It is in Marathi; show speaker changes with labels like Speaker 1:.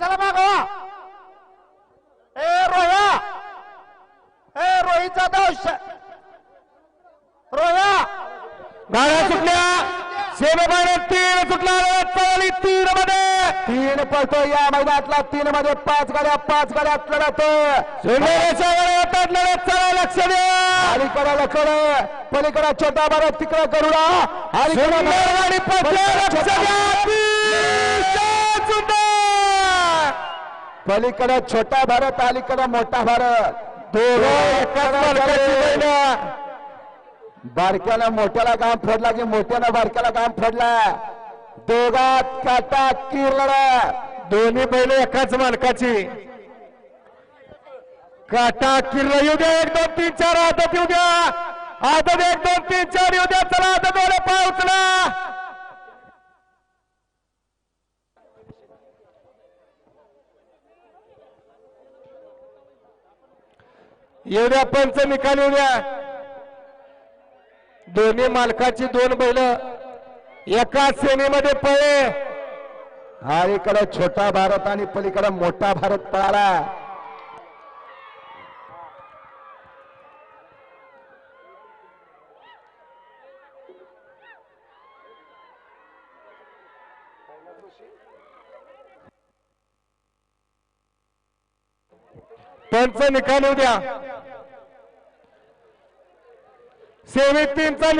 Speaker 1: चला मागवा ए रोया. ए रोहितचा दोष. रोया.
Speaker 2: गाड्या सुटल्या. सेमीफायनल तीन सुटला. पळाली तीन मध्ये.
Speaker 3: तीन पळतो या मैदानातला. तीन मध्ये पाच गाड्या पाच गाड्यात लढत.
Speaker 2: लढत चला लक्ष द्या.
Speaker 3: अलीकडे लकड पलीकडे छोटा भारत तिकडे गरुडा.
Speaker 2: सुंदर गाडी लक्ष द्या.
Speaker 3: पलीकडे छोटा भारत अलीकडे मोठा भारत. बारक्याला मोठ्याला काम फोडला की मोठ्यानं बारक्याला काम फोडला. दोघात काटा किर लढा
Speaker 2: दोन्ही बैल एकाच मालकाची. काटा किल्ला येऊ द्या. एक दोन तीन चार. आदत येऊ द्या. आदत एक दोन तीन चार येऊ द्या चला आदत वाले पाय उचला येऊ द्या पंच निकाल येऊ द्या दोन्ही मालकाची दोन बैल. एका श्रेणीमध्ये पळे.
Speaker 3: हा इकडे छोटा भारत आणि पलीकडे मोठा भारत पळाला.
Speaker 2: पंच निकाल येऊ द्या. सेमी तीनचा